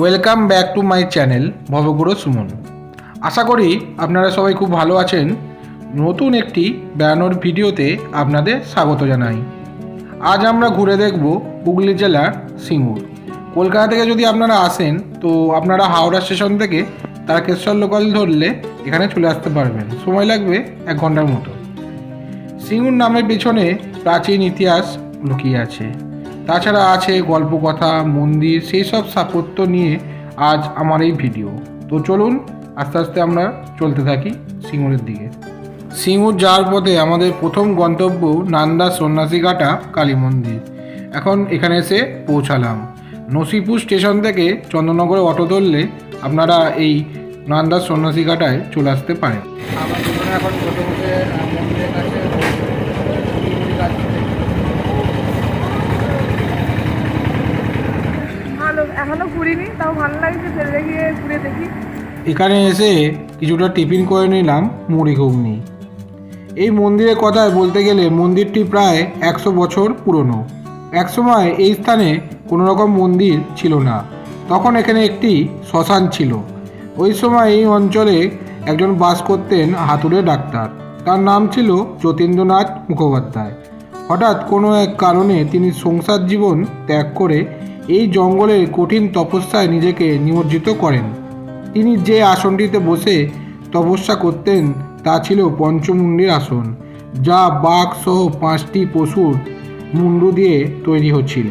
Welcome back to my channel Bhabaguru Suman আশা করি আপনারা সবাই খুব ভালো আছেন। নতুন একটি বেড়ানোর ভিডিওতে আপনাদের স্বাগত জানাই। আজ আমরা ঘুরে দেখব হুগলি জেলার সিঙ্গুর। কলকাতা থেকে যদি আপনারা আসেন, তো আপনারা হাওড়া স্টেশন থেকে তারকেশ্বর লোকাল ধরলে এখানে চলে আসতে পারবেন। সময় লাগবে এক ঘণ্টার মতো। সিঙ্গুর নামের পেছনে প্রাচীন ইতিহাস লুকিয়ে আছে। তাছাড়া আছে গল্প কথা মন্দির সেই সব স্থাপত্য নিয়ে আজ আমার এই ভিডিও। তো চলুন, আস্তে আস্তে আমরা চলতে থাকি সিঙ্গুরের দিকে। সিঙ্গুর যাওয়ার পথে আমাদের প্রথম গন্তব্য নান্দা সন্ন্যাসীঘাটা কালী মন্দির। এখন এখানে এসে পৌঁছালাম। নসিপুর স্টেশন থেকে চন্দ্রনগরে অটো ধরলে আপনারা এই নান্দা সন্ন্যাসীঘাটায় চলে আসতে পারেন। এখন বসে মন্দিরের কাছে ভালো এখনও ঘুরিনি, তাও ভালো লাগছে গিয়ে ঘুরে দেখি। এখানে এসে কিছুটা টিফিন করে নিলাম মুড়ি ঘুগনি। এই মন্দিরের কথায় বলতে গেলে মন্দিরটি প্রায় একশো বছর পুরনো। একসময় এই স্থানে কোনো রকম মন্দির ছিল না। তখন এখানে একটি শ্মশান ছিল। ওই সময় এই অঞ্চলে একজন বাস করতেন হাতুড়ে ডাক্তার। তার নাম ছিল যতীন্দ্রনাথ মুখোপাধ্যায়। হঠাৎ কোনো এক কারণে তিনি সংসার জীবন ত্যাগ করে এই জঙ্গলের কঠিন তপস্যায় নিজেকে নিমজ্জিত করেন। তিনি যে আসনটিতে বসে তপস্যা করতেন, তা ছিল পঞ্চমুণ্ডির আসন, যা বাঘ সহ পাঁচটি পশুর মুন্ডু দিয়ে তৈরি হচ্ছিল।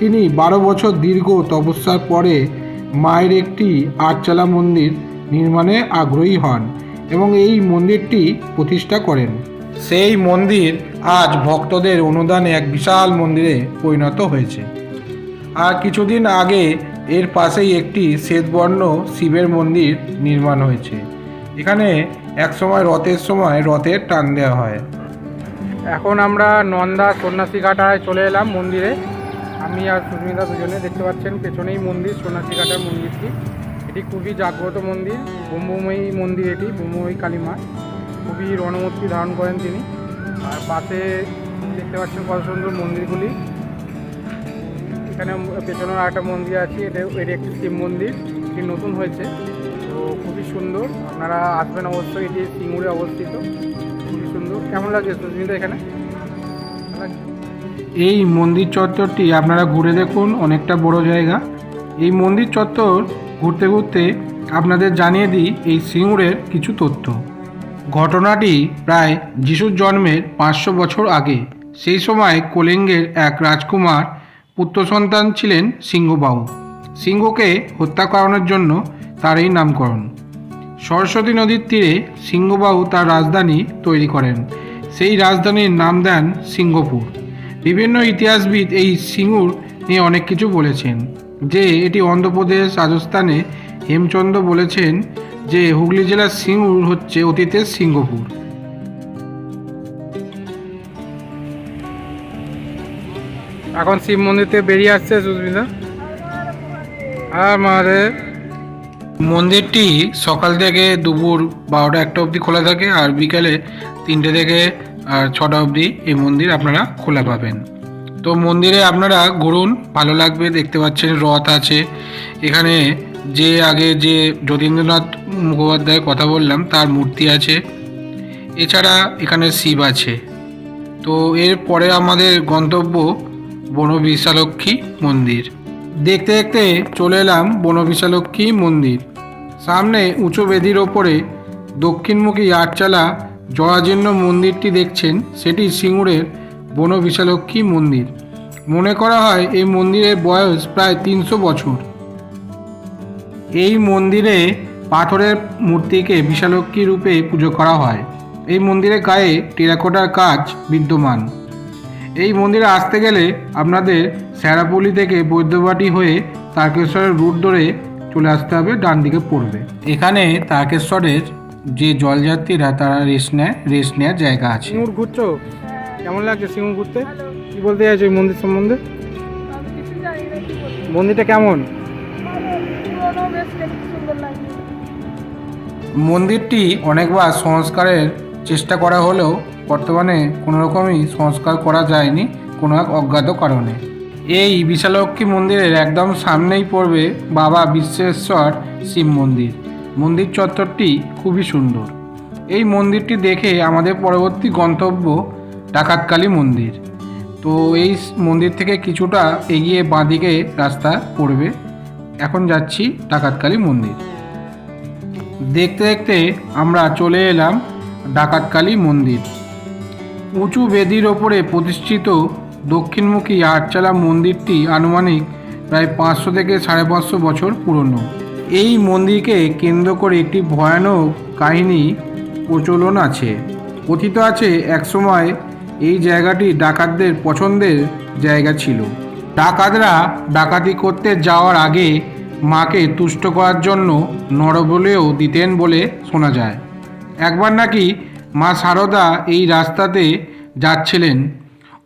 তিনি বারো বছর দীর্ঘ তপস্যার পরে মায়ের একটি আটচালা মন্দির নির্মাণে আগ্রহী হন এবং এই মন্দিরটি প্রতিষ্ঠা করেন। সেই মন্দির আজ ভক্তদের অনুদানে এক বিশাল মন্দিরে পরিণত হয়েছে। আর কিছুদিন আগে এর পাশেই একটি শ্বেতবর্ণ শিবের মন্দির নির্মাণ হয়েছে। এখানে একসময় রথের সময় রথের টান দেওয়া হয়। এখন আমরা নন্দা সন্ন্যাসী ঘাটায় চলে এলাম মন্দিরে। আমি আর সুস্মিতা দুজনে দেখতে পাচ্ছেন পেছনেই মন্দির, সন্ন্যাসী ঘাটার মন্দিরটি। এটি খুবই জাগ্রত মন্দির, ব্রহ্মময়ী মন্দির এটি, ব্রহ্মময়ী কালীমা খুবই রণমূর্তি ধারণ করেন তিনি। আর পাশে দেখতে পাচ্ছেন কত সুন্দর মন্দিরগুলি। এখানে পেছনের একটা মন্দির আছে, এটা এটি একটি শিব মন্দির, এটি নতুন হয়েছে। তো খুবই সুন্দর, আপনারা আসবেন অবশ্যই, এটি সিঙ্গুরে অবস্থিত, খুবই সুন্দর। কেমন লাগছে সুস্মিতা এখানে? এই মন্দির চত্বরটি আপনারা ঘুরে দেখুন, অনেকটা বড় জায়গা। এই মন্দির চত্বর ঘুরতে ঘুরতে আপনাদের জানিয়ে দিই, এই সিঙ্গুরের কিছু তথ্য। ঘটনাটি প্রায় যিশুর জন্মের পাঁচশো বছর আগে। সেই সময় কলিঙ্গের এক রাজকুমার পুত্র সন্তান ছিলেন সিংহবাহু। সিংহকে হত্যা করানোর জন্য তার এই নামকরণ। সরস্বতী নদীর তীরে সিংহবাহু তার রাজধানী তৈরি করেন। সেই রাজধানীর নাম দেন সিংহপুর। বিভিন্ন ইতিহাসবিদ এই সিঙ্গুর নিয়ে অনেক কিছু বলেছেন, যে এটি অন্ধ্রপ্রদেশ রাজস্থানে হেমচন্দ্র বলেছেন যে হুগলি জেলার সিঙ্গুর হচ্ছে অতীতের সিংহপুর। এখন শিব মন্দির থেকে বেরিয়ে আসছে সুস্মিতা। আর মহাদেব মন্দিরটি সকাল থেকে দুপুর বারোটা একটা অবধি খোলা থাকে আর বিকেলে তিনটে থেকে, আর ছটা অবধি এই মন্দির আপনারা খোলা পাবেন। তো মন্দিরে আপনারা ঘুরুন, ভালো লাগবে, দেখতে পাচ্ছেন রথ আছে। এখানে যে আগে যে যতীন্দ্রনাথ মুখোপাধ্যায়ের কথা বললাম, তার মূর্তি আছে। এছাড়া এখানে শিব আছে। তো এরপরে আমাদের গন্তব্য বনবিশালক্ষী মন্দির। দেখতে দেখতে চলে এলাম বনবিশালক্ষী মন্দির। সামনে উঁচু বেদির ওপরে দক্ষিণমুখী আটচালা জরাজীর্ণ মন্দিরটি দেখছেন, সেটি সিঙ্গুরের বনবিশালক্ষী মন্দির। মনে করা হয় এই মন্দিরের বয়স প্রায় তিনশো বছর। এই মন্দিরে পাথরের মূর্তিকে বিশালক্ষী রূপে পুজো করা হয়। এই মন্দিরের গায়ে টেরাকোটার কাজ বিদ্যমান। এই মন্দিরে আসতে গেলে আপনাদের স্যারাপল্লি থেকে বৈদ্যবাটি হয়ে তারকেশ্বরের রুট ধরে চলে আসতে হবে ডান দিকে পড়বে। এখানে তারকেশ্বরের যে জলযাত্রীরা তারা রেস্ট নেয় রেস্ট নেওয়ার জায়গা আছে। সিঙ্গুর ঘুরছো? কেমন লাগছে সিঙ্গুর ঘুরতে? কি বলতে চাইছো এই মন্দির সম্বন্ধে? মন্দিরটা কেমন? মন্দিরটি অনেকবার সংস্কারের চেষ্টা করা হলেও বর্তমানে কোনো রকমই সংস্কার করা যায়নি কোনো এক অজ্ঞাত কারণে। এই বিশালক্ষী মন্দিরের একদম সামনেই পড়বে বাবা বিশ্বেশ্বর শিব মন্দির। মন্দির চত্বরটি খুবই সুন্দর। এই মন্দিরটি দেখে আমাদের পরবর্তী গন্তব্য ডাকাতকালী মন্দির। তো এই মন্দির থেকে কিছুটা এগিয়ে বাঁদিকে রাস্তা পড়বে। এখন যাচ্ছি ডাকাতকালী মন্দির। দেখতে দেখতে আমরা চলে এলাম ডাকাতকালী মন্দির। উঁচু বেদির ওপরে প্রতিষ্ঠিত দক্ষিণমুখী আটচালা মন্দিরটি আনুমানিক প্রায় পাঁচশো থেকে সাড়ে পাঁচশো বছর পুরনো। এই মন্দিরকে কেন্দ্র করে একটি ভয়ানক কাহিনী প্রচলন আছে। কথিত আছে, একসময় এই জায়গাটি ডাকাতদের পছন্দের জায়গা ছিল। ডাকাতরা ডাকাতি করতে যাওয়ার আগে মাকে তুষ্ট করার জন্য নরবলেও দিতেন বলে শোনা যায়। একবার নাকি মা সারদা এই রাস্তাতে যাচ্ছিলেন।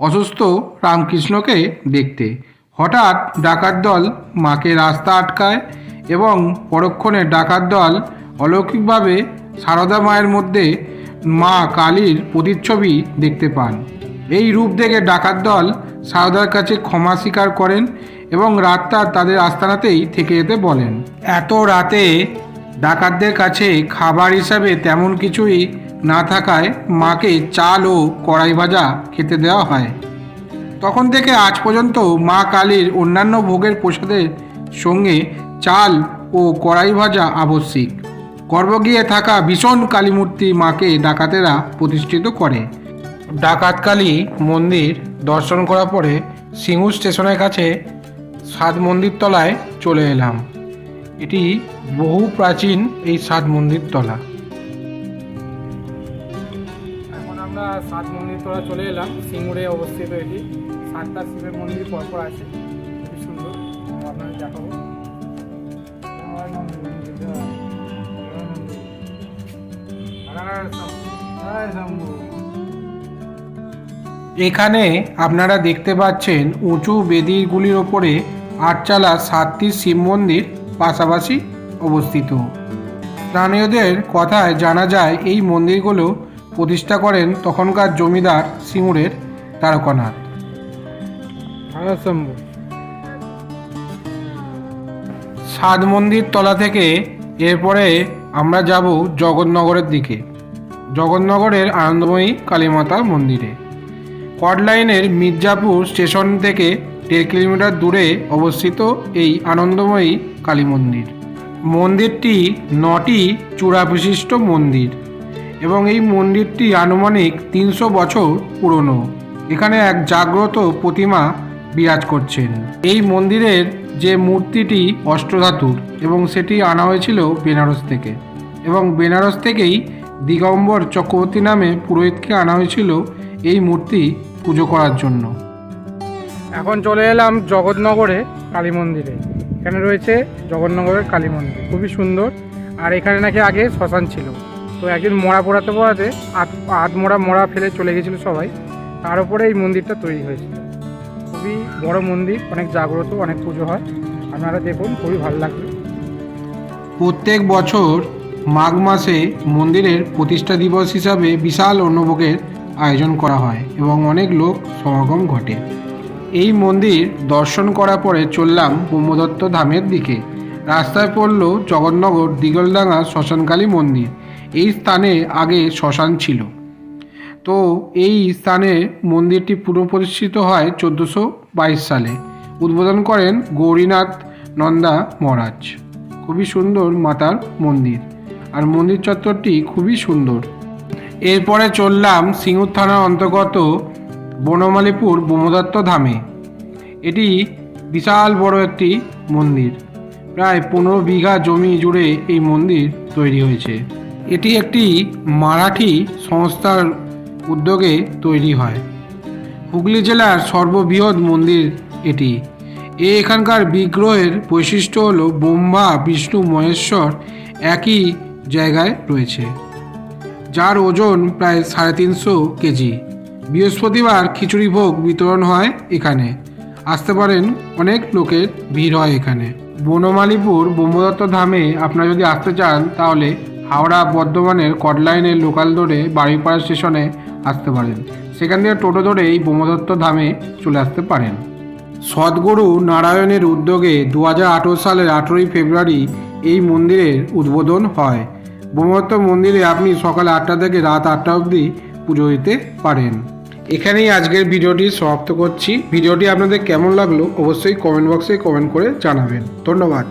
অসুস্থ রামকৃষ্ণকে দেখতে। হঠাৎ ডাকাত দল মাকে রাস্তা আটকায় এবং পরক্ষণে ডাকাত দল অলৌকিকভাবে সারদা মায়ের মধ্যে মা কালীর প্রতিচ্ছবি দেখতে পান। এই রূপ দেখে ডাকাত দল সারদার কাছে ক্ষমা স্বীকার করেন এবং রাতটা তাদের আস্তানাতেই থেকে যেতে বলেন। এত রাতে ডাকাতদের কাছে খাবার হিসাবে তেমন কিছুই না থাকায় মাকে চাল ও কড়াই ভাজা খেতে দেওয়া হয়। তখন থেকে আজ পর্যন্ত মা কালীর অন্যান্য ভোগের প্রসাদের সঙ্গে চাল ও কড়াই ভাজা আবশ্যিক। গর্ভগৃহে থাকা ভীষণ কালীমূর্তি মাকে ডাকাতেরা প্রতিষ্ঠিত করে। ডাকাতকালী মন্দির দর্শন করার পরে সিঙ্গু স্টেশনের কাছে সাত মন্দির তলায় চলে এলাম। এটি বহু প্রাচীন এই সাত মন্দির তলা। সাত মন্দির তোরা চলে এলাম। সিঙ্গুরে অবস্থিত এটি। সাতটা শিবের মন্দির পরপর আছে। খুবই সুন্দর। আপনাদের দেখাবো। এখানে আপনারা দেখতে পাচ্ছেন উঁচু বেদিগুলির ওপরে আটচালা সাতটি শিব মন্দির পাশাপাশি অবস্থিত। স্থানীয়দের কথায় জানা যায়, এই মন্দিরগুলো প্রতিষ্ঠা করেন তখনকার জমিদার সিঙ্গুরের তারকনাথ। সাত মন্দির তলা থেকে এরপরে আমরা যাব জগন্নগরের দিকে। জগন্নগরের আনন্দময়ী কালীমাতা মন্দিরে। কটলাইনের মির্জাপুর স্টেশন থেকে দেড় কিলোমিটার দূরে অবস্থিত এই আনন্দময়ী কালী মন্দির। মন্দিরটি নটি চূড়া বিশিষ্ট মন্দির। এবং এই মন্দিরটি আনুমানিক তিনশো বছর পুরনো। এখানে এক জাগ্রত প্রতিমা বিরাজ করছেন। এই মন্দিরের যে মূর্তিটি অষ্টধাতুর এবং সেটি আনা হয়েছিল বেনারস থেকে এবং বেনারস থেকেই দিগম্বর চক্রবর্তী নামে পুরোহিতকে আনা হয়েছিল এই মূর্তি পুজো করার জন্য। এখন চলে এলাম জগৎনগরে কালী মন্দিরে। এখানে রয়েছে জগন্নগরের কালী মন্দির। খুবই সুন্দর। আর এখানে নাকি আগে শ্মশান ছিল। তো একদিন মরা পোড়াতে পোড়াতে আধ আধ মরা মরা ফেলে চলে গেছিল সবাই। তার উপরে এই মন্দিরটা তৈরি হয়েছিল খুবই বড় মন্দির, অনেক জাগ্রত, অনেক পুজো হয়। আপনারা দেখুন, খুবই ভালো লাগবে। প্রত্যেক বছর মাঘ মাসে মন্দিরের প্রতিষ্ঠা দিবস হিসাবে বিশাল অন্নভোগের আয়োজন করা হয় এবং অনেক লোক সমাগম ঘটে। এই মন্দির দর্শন করার পরে চললাম ব্রহ্মদত্ত ধামের দিকে। রাস্তায় পড়ল জগন্নগর দিগলডাঙ্গা শ্মশানকালী মন্দির। এই স্থানে আগে শ্মশান ছিল। তো এই স্থানে মন্দিরটি পুনঃপ্রতিষ্ঠিত হয় চোদ্দোশো বাইশ সালে। উদ্বোধন করেন গৌরীনাথ নন্দা মহারাজ। খুবই সুন্দর মাতার মন্দির আর মন্দির চত্বরটি খুবই সুন্দর। এরপরে চললাম সিঙ্গুর থানার অন্তর্গত বনমালীপুর বোমদত্ত ধামে। এটি বিশাল বড় একটি মন্দির। প্রায় পনেরো বিঘা জমি জুড়ে এই মন্দির তৈরি হয়েছে। এটি একটি মারাঠি সংস্থার উদ্যোগে তৈরি হয়। হুগলি জেলার সর্ববৃহৎ মন্দির এটি। এখানকার বিগ্রহের বৈশিষ্ট্য হল ব্রহ্মা, বিষ্ণু, মহেশ্বর একই জায়গায় রয়েছে, যার ওজন প্রায় সাড়ে তিনশো কেজি। বৃহস্পতিবার খিচুড়ি ভোগ বিতরণ হয় এখানে। আসতে পারেন, অনেক লোকের ভিড় হয় এখানে। বনমালীপুর ব্রহ্মদত্ত ধামে আপনারা যদি আসতে চান, তাহলে হাওড়া বর্ধমানের কটলাইনের লোকাল ধরে বাড়িপাড়া স্টেশনে আসতে পারেন। সেখান থেকে টোটো ধরে এই ব্রহ্মদত্ত ধামে চলে আসতে পারেন। সদ্গুরু নারায়ণের উদ্যোগে দু হাজার আঠেরো সালের আঠেরোই ফেব্রুয়ারি এই মন্দিরের উদ্বোধন হয়। ব্রহ্মত্ব মন্দিরে আপনি সকাল আটটা থেকে রাত আটটা অবধি পুজো দিতে পারেন। এখানেই আজকের ভিডিওটি সমাপ্ত করছি। ভিডিওটি আপনাদের কেমন লাগল অবশ্যই কমেন্ট বক্সে কমেন্ট করে জানাবেন। ধন্যবাদ।